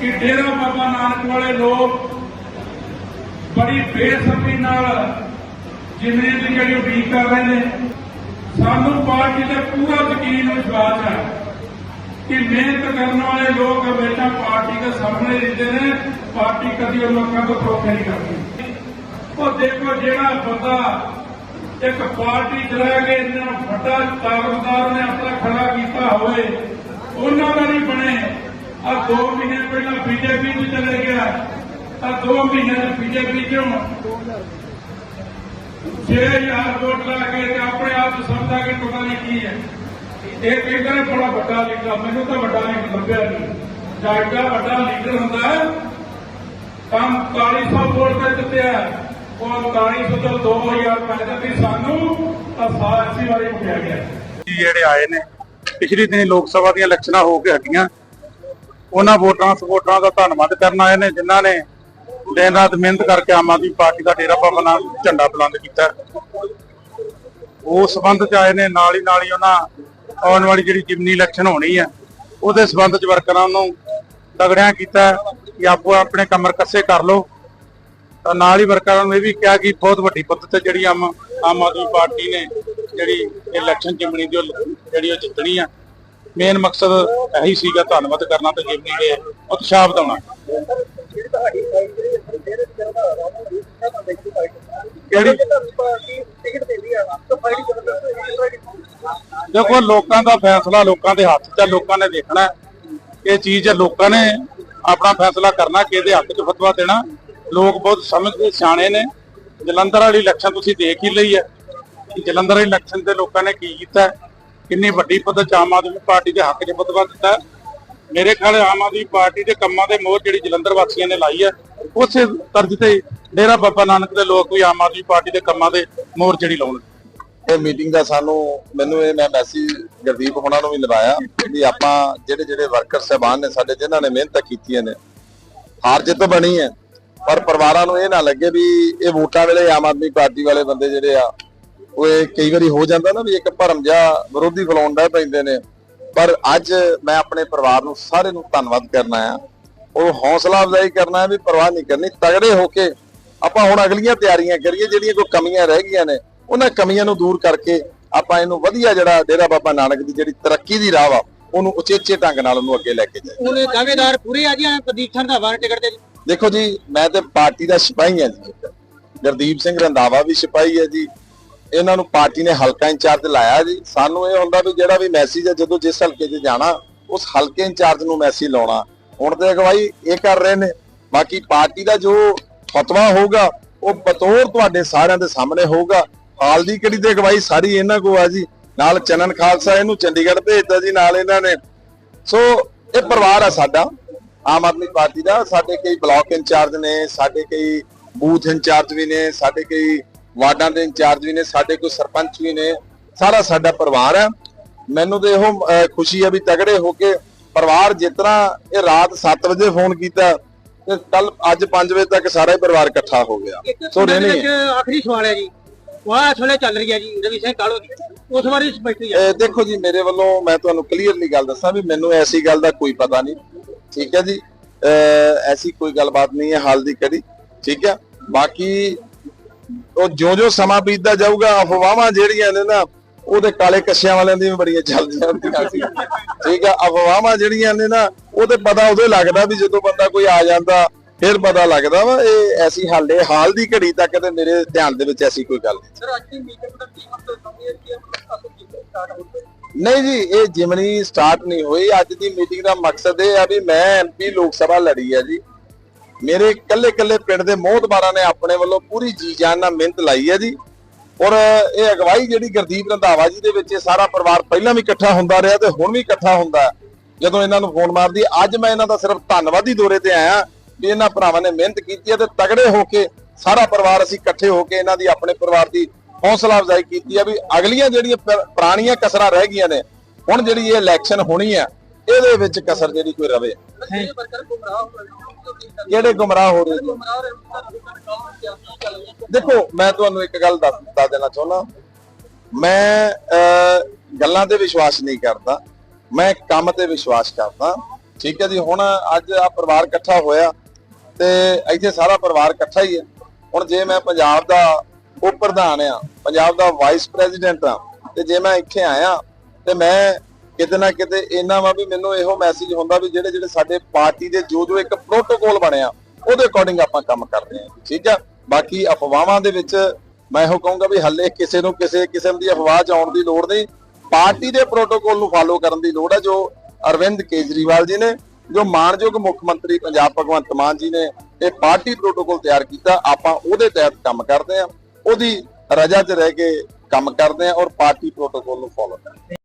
ਕਿ ਡੇਰਾ ਬਾਬਾ ਨਾਨਕ ਵਾਲੇ ਲੋਕ ਬੜੀ ਬੇਸਬਰੀ ਨਾਲ ਜਿਵੇਂ ਦੀ ਜਿਹੜੀ ਉਡੀਕ ਕਰ ਰਹੇ ਨੇ, ਸਾਨੂੰ ਪਾਰਟੀ ਦਾ ਪੂਰਾ ਯਕੀਨ ਵਿਸ਼ਵਾਸ ਹੈ ਕਿ ਮਿਹਨਤ ਕਰਨ ਵਾਲੇ ਲੋਕ ਹਮੇਸ਼ਾ ਪਾਰਟੀ ਦੇ ਸਾਹਮਣੇ ਰਹਿੰਦੇ ਨੇ, ਪਾਰਟੀ ਕਦੀ ਉਹ ਲੋਕਾਂ ਤੋਂ ਧੋਖਾ ਨਹੀਂ ਕਰਦੀ। ਉਹ ਦੇਖੋ ਜਿਹੜਾ ਬੰਦਾ ਇੱਕ ਪਾਰਟੀ ਚ ਰਹਿ ਕੇ ਇੰਨਾ ਵੱਡਾ ਤਾਕਤਦਾਰ ਨੇ ਆਪਣਾ ਖੜਾ ਕੀਤਾ ਹੋਵੇ, ਉਹਨਾਂ ਦਾ ਨਹੀਂ ਬਣੇ। ਆ 2 ਮਹੀਨੇ ਪਹਿਲਾਂ ਬੀਜੇਪੀ ਚ ਚਲੇ ਗਿਆ। ਆ 2 ਮਹੀਨੇ ਚ ਬੀਜੇਪੀ ਚੋਂ 6000 ਵੋਟ ਲਾ ਕੇ ਤੇ ਆਪਣੇ ਆਪ ਨੂੰ ਸਮਝਦਾ ਕਿ ਪਤਾ ਨਹੀਂ ਕੀ ਹੈ। ਇਹ ਕਹਿੰਦਾ ਨੇ ਬੜਾ ਵੱਡਾ ਲੀਡਰ, ਮੈਨੂੰ ਤਾਂ ਵੱਡਾ ਲੀਡਰ ਲੱਭਿਆ ਨਹੀਂ ਜਾਇਦਾ ਵੱਡਾ ਲੀਡਰ ਹੁੰਦਾ ਹੈ ਕੰਮ 4100 ਵੋਟ ਤੇ ਜਿੱਤਿਆ। ਉਹ 4100 ਤੋਂ 2000 ਪੈਸੇ ਦਿੱਤੀ ਸਾਨੂੰ ਤਾਂ ਸਾਰੀ ਵਾਰੀ ਮੁਕਿਆ ਗਿਆ। ਜਿਹੜੇ ਆਏ ਨੇ, ਪਿਛਲੀ ਦਿਨੀ ਲੋਕ ਸਭਾ ਦੀਆਂ ਇਲੈਕਸ਼ਨਾਂ ਹੋ ਕੇ ਹਟੀਆਂ। ਉਹਨਾਂ ਵੋਟਰਾਂ ਸਪੋਰਟਰਾਂ ਦਾ ਧੰਨਵਾਦ ਕਰਨ ਆਏ ਨੇ ਜਿਨ੍ਹਾਂ ਨੇ ਦਿਨ ਰਾਤ ਮਿਹਨਤ ਕਰਕੇ ਆਮ ਆਦਮੀ ਪਾਰਟੀ ਦਾ ਡੇਰਾ ਬਾਬਾ ਨਾਨਕ ਝੰਡਾ ਬੁਲੰਦ ਕੀਤਾ। ਉਸ ਸੰਬੰਧ ਚ ਆਏ ਨੇ, ਨਾਲ ਹੀ ਨਾਲ ਹੀ ਉਹਨਾਂ ਆਉਣ ਵਾਲੀ ਜਿਹੜੀ ਜਿਮਨੀ ਇਲੈਕਸ਼ਨ ਹੋਣੀ ਹੈ, ਉਹਦੇ ਸੰਬੰਧ ਚ ਵਰਕਰਾਂ ਨੂੰ ਤਗੜਿਆਂ ਕੀਤਾ ਕਿ ਆਪੋ ਆਪਣੇ ਕਮਰ ਕੱਸੇ ਕਰ ਲਓ। ਤਾਂ ਨਾਲ ਹੀ ਵਰਕਰਾਂ ਨੂੰ ਇਹ ਵੀ ਕਿਹਾ ਕਿ ਬਹੁਤ ਵੱਡੀ ਪੱਧਰ ਤੇ ਜਿਹੜੀ ਆਮ ਆਮ ਆਦਮੀ ਪਾਰਟੀ ਨੇ ਜਿਹੜੀ ਇਲੈਕਸ਼ਨ ਜਿਮਨੀ ਦੀ ਜਿਹੜੀ ਉਹ ਜਿੱਤਣੀ ਆ ਮੇਨ ਮਕਸਦ ਇਹੀ ਸੀਗਾ ਧੰਨਵਾਦ ਕਰਨਾ ਤੇ ਜਿਮਨੀ ਦੇ ਉਤਸ਼ਾਹ ਵਧਾਉਣਾ। ਕਿਹੜੀ? ਦੇਖੋ, ਲੋਕਾਂ ਦਾ ਫੈਸਲਾ ਲੋਕਾਂ ਦੇ ਹੱਥ 'ਚ ਲੋਕਾਂ ਨੇ ਦੇਖਣਾ ਇਹ ਚੀਜ਼ ਲੋਕਾਂ ਨੇ ਆਪਣਾ ਫੈਸਲਾ ਕਰਨਾ, ਕਿਹਦੇ ਹੱਥ 'ਚ ਫਤਵਾ ਦੇਣਾ। ਲੋਕ ਬਹੁਤ ਸਮਝਦੇ ਸਿਆਣੇ ਨੇ। ਜਲੰਧਰ ਵਾਲੀ ਇਲੈਕਸ਼ਨ ਤੁਸੀਂ ਦੇਖ ਹੀ ਲਈ ਹੈ। ਜਲੰਧਰ ਵਾਲੀ ਇਲੈਕਸ਼ਨ ਤੇ ਲੋਕਾਂ ਨੇ ਕੀ ਕੀਤਾ ਕਿੰਨੀ ਵੱਡੀ ਪੱਧਰ ਆਮ ਆਦਮੀ ਪਾਰਟੀ ਦੇ ਹੱਕ 'ਚ ਫਤਵਾ ਦਿੱਤਾ ਮੇਰੇ ਖਿਆਲ ਆਮ ਆਦਮੀ ਪਾਰਟੀ ਦੇ ਕੰਮਾਂ ਦੇ ਮੋਹਰ ਜਿਹੜੀ ਜਲੰਧਰ ਵਾਸੀਆਂ ਨੇ ਲਾਈ ਹੈ, ਉਸੇ ਤਰਜ਼ ਤੇ ਡੇਰਾ ਬਾਬਾ ਨਾਨਕ ਦੇ ਲੋਕ ਵੀ ਆਮ ਆਦਮੀ ਪਾਰਟੀ ਦੇ ਕੰਮਾਂ ਦੇ ਮੋਹਰ ਜਿਹੜੀ ਲਾਉਣਗੇ ਇਹ ਮੀਟਿੰਗ ਦਾ ਸਾਨੂੰ, ਮੈਨੂੰ ਇਹ ਮੈਂ ਮੈਸੇਜ ਗੁਰਦੀਪ ਹੋਣਾ ਨੂੰ ਵੀ ਲਵਾਇਆ ਵੀ ਆਪਾਂ ਜਿਹੜੇ ਜਿਹੜੇ ਵਰਕਰ ਸਹਿਬਾਨ ਨੇ ਸਾਡੇ, ਜਿਨ੍ਹਾਂ ਨੇ ਮਿਹਨਤਾਂ ਕੀਤੀਆਂ ਨੇ, ਹਾਰ ਜਿੱਤ ਬਣੀ ਹੈ। ਪਰ ਪਰਿਵਾਰਾਂ ਨੂੰ ਇਹ ਨਾ ਲੱਗੇ ਵੀ ਇਹ ਵੋਟਾਂ ਵੇਲੇ ਆਮ ਆਦਮੀ ਪਾਰਟੀ ਵਾਲੇ ਬੰਦੇ ਜਿਹੜੇ ਆ ਉਹ ਇਹ ਕਈ ਵਾਰੀ ਹੋ ਜਾਂਦਾ ਨਾ ਵੀ ਇੱਕ ਭਰਮ ਜਿਹਾ ਵਿਰੋਧੀ ਫਲਾਉਣ ਦਾ ਪੈਂਦੇ ਨੇ। ਪਰ ਅੱਜ ਮੈਂ ਆਪਣੇ ਪਰਿਵਾਰ ਨੂੰ ਸਾਰੇ ਨੂੰ ਧੰਨਵਾਦ ਕਰਨਾ ਆ। ਉਹ ਹੌਸਲਾ ਅਫਜ਼ਾਈ ਕਰਨਾ ਹੈ ਵੀ ਪਰਵਾਹ ਨਹੀਂ ਕਰਨੀ ਤਗੜੇ ਹੋ ਕੇ ਆਪਾਂ ਹੁਣ ਅਗਲੀਆਂ ਤਿਆਰੀਆਂ ਕਰੀਏ ਜਿਹੜੀਆਂ ਕੋਈ ਕਮੀਆਂ ਰਹਿ ਗਈਆਂ ਨੇ ਉਹਨਾਂ ਕਮੀਆਂ ਨੂੰ ਦੂਰ ਕਰਕੇ ਆਪਾਂ ਇਹਨੂੰ ਵਧੀਆ ਜਿਹੜਾ ਡੇਰਾ ਬਾਬਾ ਨਾਨਕ ਦੀ ਜਿਹੜੀ ਤਰੱਕੀ ਦੀ ਰਾਹ ਵਾ ਉਹਨੂੰ ਉਚੇਚੇ ਢੰਗ ਨਾਲ ਉਹਨੂੰ ਅੱਗੇ ਲੈ ਕੇ ਜਾਈਏ। ਉਹਨੇ ਦਾਅਵੇਦਾਰ ਪੂਰੇ ਆ ਜੀ ਸਿੰਘ ਦਾ ਵਾਰ ਟਿਕਟ ਤੇ ਜੀ। ਦੇਖੋ ਜੀ ਮੈਂ ਤੇ ਪਾਰਟੀ ਦਾ ਸਿਪਾਹੀ ਹਾਂ ਜੀ। ਗੁਰਦੀਪ ਸਿੰਘ ਰੰਧਾਵਾ ਵੀ ਸਿਪਾਹੀ ਹੈ ਜੀ। ਇਹਨਾਂ ਨੂੰ ਪਾਰਟੀ ਨੇ ਹਲਕਾ ਇੰਚਾਰਜ ਲਾਇਆ ਜੀ। ਸਾਨੂੰ ਇਹ ਹੁੰਦਾ ਵੀ ਜਿਹੜਾ ਵੀ ਮੈਸੇਜ ਹੈ, ਜਦੋਂ ਜਿਸ ਹਲਕੇ 'ਚ ਜਾਣਾ, ਉਸ ਹਲਕੇ ਇੰਚਾਰਜ ਨੂੰ ਮੈਸੇਜ ਲਾਉਣਾ। ਹੁਣ ਤੇ ਅਗਵਾਈ ਇਹ ਕਰ ਰਹੇ ਨੇ। ਬਾਕੀ ਪਾਰਟੀ ਦਾ ਜੋ ਫਤਵਾ ਹੋਊਗਾ, ਉਹ ਬਤੌਰ ਤੁਹਾਡੇ ਸਾਰਿਆਂ ਦੇ ਸਾਹਮਣੇ ਹੋਊਗਾ। ਹਾਲ ਦੀ ਕੜੀ ਤੇ ਅਗਵਾਈ ਸਾਰੀ ਇਹਨਾਂ ਕੋ ਆ ਜੀ। ਨਾਲ ਚੰਨਨ ਖਾਲਸਾ ਇਹਨੂੰ ਚੰਡੀਗੜ੍ਹ ਭੇਜਦਾ ਜੀ, ਨਾਲ ਇਹਨਾਂ ਨੇ। ਸੋ, ਇਹ ਪਰਿਵਾਰ ਆ ਸਾਡਾ, ਆਮ ਆਦਮੀ ਪਾਰਟੀ ਦਾ। ਸਾਡੇ ਕਈ ਬਲਾਕ ਇੰਚਾਰਜ ਨੇ, ਸਾਡੇ ਕਈ ਬੂਥ ਇੰਚਾਰਜ ਵੀ ਨੇ, ਸਾਡੇ ਕਈ ਵਾਰਡਾਂ ਦੇ ਇੰਚਾਰਜ ਵੀ ਨੇ ਸਾਡੇ ਕੋਈ ਸਰਪੰਚ ਵੀ ਨੇ ਸਾਰਾ ਸਾਡਾ ਪਰਿਵਾਰ ਹੈ। ਮੈਨੂੰ ਤੇ ਇਹੋ ਖੁਸ਼ੀ ਹੈ ਵੀ ਤਗੜੇ ਹੋ ਕੇ ਪਰਿਵਾਰ ਜਿਸ ਤਰ੍ਹਾਂ ਇਹ ਰਾਤ 7 ਵਜੇ ਫੋਨ ਕੀਤਾ ਤੇ ਕੱਲ ਅੱਜ 5 ਵਜੇ ਤੱਕ ਸਾਰਾ ਹੀ ਪਰਿਵਾਰ ਇਕੱਠਾ ਹੋ ਗਿਆ। ਸੋ ਰਹਿਣੀ ਆਖਰੀ ਸਵਾਲ ਹੈ ਜੀ। ਵਾਹ ਵੇਲੇ ਚੱਲ ਰਹੀ ਹੈ ਜੀ ਰਵੀ ਸਿੰਘ ਕਾਲੋ ਦੀ ਉਸ ਬਾਰੇ ਸਪਸ਼ਟੀ ਹੈ ਦੇਖੋ ਜੀ ਮੇਰੇ ਵੱਲੋਂ ਮੈਂ ਤੁਹਾਨੂੰ ਕਲੀਅਰਲੀ ਗੱਲ ਦੱਸਾਂ ਵੀ ਮੈਨੂੰ ਐਸੀ ਗੱਲ ਦਾ ਕੋਈ ਪਤਾ ਨਹੀਂ। ਠੀਕ ਹੈ ਜੀ? ਐਸੀ ਕੋਈ ਗੱਲਬਾਤ ਨਹੀਂ ਹੈ ਹਾਲ ਦੀ ਕੜੀ ਠੀਕ ਹੈ? ਬਾਕੀ ਉਹ ਜਿਉਂ ਜਿਉਂ ਸਮਾਂ ਬੀਤਦਾ ਜਾਊਗਾ ਅਫਵਾਹਾਂ ਜਿਹੜੀਆਂ ਨੇ ਨਾ ਉਹਦੇ ਕਾਲੇ ਕੱਛਿਆਂ ਵਾਲਿਆਂ ਦੀ ਵੀ ਬੜੀਆਂ ਚੱਲਦੀਆਂ ਹੁੰਦੀਆਂ ਸੀ ਠੀਕ ਹੈ ਅਫਵਾਹਾਂ ਜਿਹੜੀਆਂ ਨੇ ਨਾ ਉਹਦੇ ਪਤਾ ਹੀ ਲੱਗਦਾ ਵੀ ਜਦੋਂ ਬੰਦਾ ਕੋਈ ਆ ਜਾਂਦਾ ਫਿਰ ਪਤਾ ਲੱਗਦਾ ਵਾ ਇਹ ਐਸੀ ਹਾਲੇ ਹਾਲ ਦੀ ਘੜੀ ਤੱਕ ਤੇ ਮੇਰੇ ਧਿਆਨ ਦੇ ਵਿੱਚ ਐਸੀ ਕੋਈ ਗੱਲ ਨਹੀਂ। ਸਰ ਅੱਜ ਦੀ ਮੀਟਿੰਗ ਦਾ ਕੀ ਮਤਲਬ ਸਮਝੇ ਕਿ ਨਹੀਂ ਜੀ ਇਹ ਜਿਮਨੀ ਸਟਾਰਟ ਨਹੀਂ ਹੋਈ। ਅੱਜ ਦੀ ਮੀਟਿੰਗ ਦਾ ਮਕਸਦ ਇਹ ਆ ਵੀ ਮੈਂ ਐਮਪੀ ਲੋਕ ਸਭਾ ਲੜੀ ਆ ਜੀ। ਮੇਰੇ ਕੱਲੇ ਕੱਲੇ ਪਿੰਡ ਦੇ ਮੋਹਤਬਾਰਾਂ ਨੇ ਆਪਣੇ ਵੱਲੋਂ ਪੂਰੀ ਜੀ ਜਾਨ ਨਾਲ ਮਿਹਨਤ ਲਾਈ ਹੈ ਜੀ। ਔਰ ਇਹ ਅਗਵਾਈ ਜਿਹੜੀ ਗੁਰਦੀਪ ਰੰਧਾਵਾ ਜੀ ਦੇ ਵਿੱਚ ਇਹ ਸਾਰਾ ਪਰਿਵਾਰ ਪਹਿਲਾਂ ਵੀ ਇਕੱਠਾ ਹੁੰਦਾ ਰਿਹਾ ਤੇ ਹੁਣ ਵੀ ਇਕੱਠਾ ਹੁੰਦਾ ਜਦੋਂ ਇਹਨਾਂ ਨੂੰ ਫੋਨ ਮਾਰਦੀ, ਅੱਜ ਮੈਂ ਇਹਨਾਂ ਦਾ ਸਿਰਫ ਧੰਨਵਾਦੀ ਦੌਰੇ ਤੇ ਆਇਆ ਵੀ ਇਹਨਾਂ ਭਰਾਵਾਂ ਨੇ ਮਿਹਨਤ ਕੀਤੀ ਹੈ ਤੇ ਤਗੜੇ ਹੋ ਕੇ ਸਾਰਾ ਪਰਿਵਾਰ ਅਸੀਂ ਇਕੱਠੇ ਹੋ ਕੇ ਇਹਨਾਂ ਦੀ ਆਪਣੇ ਪਰਿਵਾਰ ਦੀ ਹੌਸਲਾ ਅਫਜ਼ਾਈ ਕੀਤੀ ਹੈ ਵੀ ਅਗਲੀਆਂ ਜਿਹੜੀਆਂ ਪੁਰਾਣੀਆਂ ਕਸਰਾਂ ਰਹਿ ਗਈਆਂ ਨੇ, ਹੁਣ ਜਿਹੜੀ ਇਹ ਇਲੈਕਸ਼ਨ ਹੋਣੀ ਹੈ, ਇਹਦੇ ਵਿੱਚ ਕਸਰ ਜਿਹੜੀ ਕੋਈ ਰਵੇ। ਜਿਹੜੇ ਗੁੰਮਰਾਹ ਹੋ ਰਹੇ ਨੇ ਦੇਖੋ, ਮੈਂ ਤੁਹਾਨੂੰ ਇੱਕ ਗੱਲ ਦੱਸ ਦੱਸ ਦੇਣਾ ਚਾਹੁੰਦਾ। ਮੈਂ ਗੱਲਾਂ ਤੇ ਵਿਸ਼ਵਾਸ ਨਹੀਂ ਕਰਦਾ। ਮੈਂ ਕੰਮ ਤੇ ਵਿਸ਼ਵਾਸ ਕਰਦਾ। ਠੀਕ ਹੈ ਜੀ? ਹੁਣ ਅੱਜ ਆ ਪਰਿਵਾਰ ਇਕੱਠਾ ਹੋਇਆ ਤੇ ਇੱਥੇ ਸਾਰਾ ਪਰਿਵਾਰ ਇਕੱਠਾ ਹੀ ਹੈ। ਹੁਣ ਜੇ ਮੈਂ ਪੰਜਾਬ ਦਾ ਉਪ ਪ੍ਰਧਾਨ ਆ ਪੰਜਾਬ ਦਾ ਵਾਈਸ ਪ੍ਰੈਜ਼ੀਡੈਂਟ ਆ ਤੇ ਜੇ ਮੈਂ ਇੱਥੇ ਆਇਆ ਤੇ ਮੈਂ ਕਿਤੇ ਨਾ ਕਿਤੇ ਇਹਨਾਂ ਵਾ ਵੀ ਮੈਨੂੰ ਇਹੋ ਮੈਸੇਜ ਹੁੰਦਾ ਵੀ ਜਿਹੜੇ ਜਿਹੜੇ ਸਾਡੇ ਪਾਰਟੀ ਦੇ ਜੋ ਜੋ ਇੱਕ ਪ੍ਰੋਟੋਕੋਲ ਬਣਿਆ, ਉਹਦੇ ਅਕੋਰਡਿੰਗ ਆਪਾਂ ਕੰਮ ਕਰ ਰਹੇ ਹਾਂ। ਠੀਕ ਆ? ਬਾਕੀ ਅਫਵਾਹਾਂ ਦੇ ਵਿੱਚ ਮੈਂ ਇਹੋ ਕਹੂੰਗਾ ਵੀ ਹੱਲੇ ਕਿਸੇ ਨੂੰ ਕਿਸੇ ਕਿਸਮ ਦੀ ਅਫਵਾਹ ਚ ਆਉਣ ਦੀ ਲੋੜ ਨਹੀਂ। ਪਾਰਟੀ ਦੇ ਪ੍ਰੋਟੋਕੋਲ ਨੂੰ ਫਾਲੋ ਕਰਨ ਦੀ ਲੋੜ ਹੈ ਜੋ ਅਰਵਿੰਦ ਕੇਜਰੀਵਾਲ ਜੀ ਨੇ, ਜੋ ਮਾਨਯੋਗ ਮੁੱਖ ਮੰਤਰੀ ਪੰਜਾਬ ਭਗਵੰਤ ਮਾਨ ਜੀ ਨੇ ਇਹ ਪਾਰਟੀ ਪ੍ਰੋਟੋਕੋਲ ਤਿਆਰ ਕੀਤਾ, ਆਪਾਂ ਉਹਦੇ ਤਹਿਤ ਕੰਮ ਕਰਦੇ ਹਾਂ। ਉਹਦੀ ਰਜਾ 'ਚ ਰਹਿ ਕੇ ਕੰਮ ਕਰਦੇ ਹਾਂ ਔਰ ਪਾਰਟੀ ਪ੍ਰੋਟੋਕੋਲ ਨੂੰ ਫਾਲੋ ਕਰਦੇ ਹਾਂ।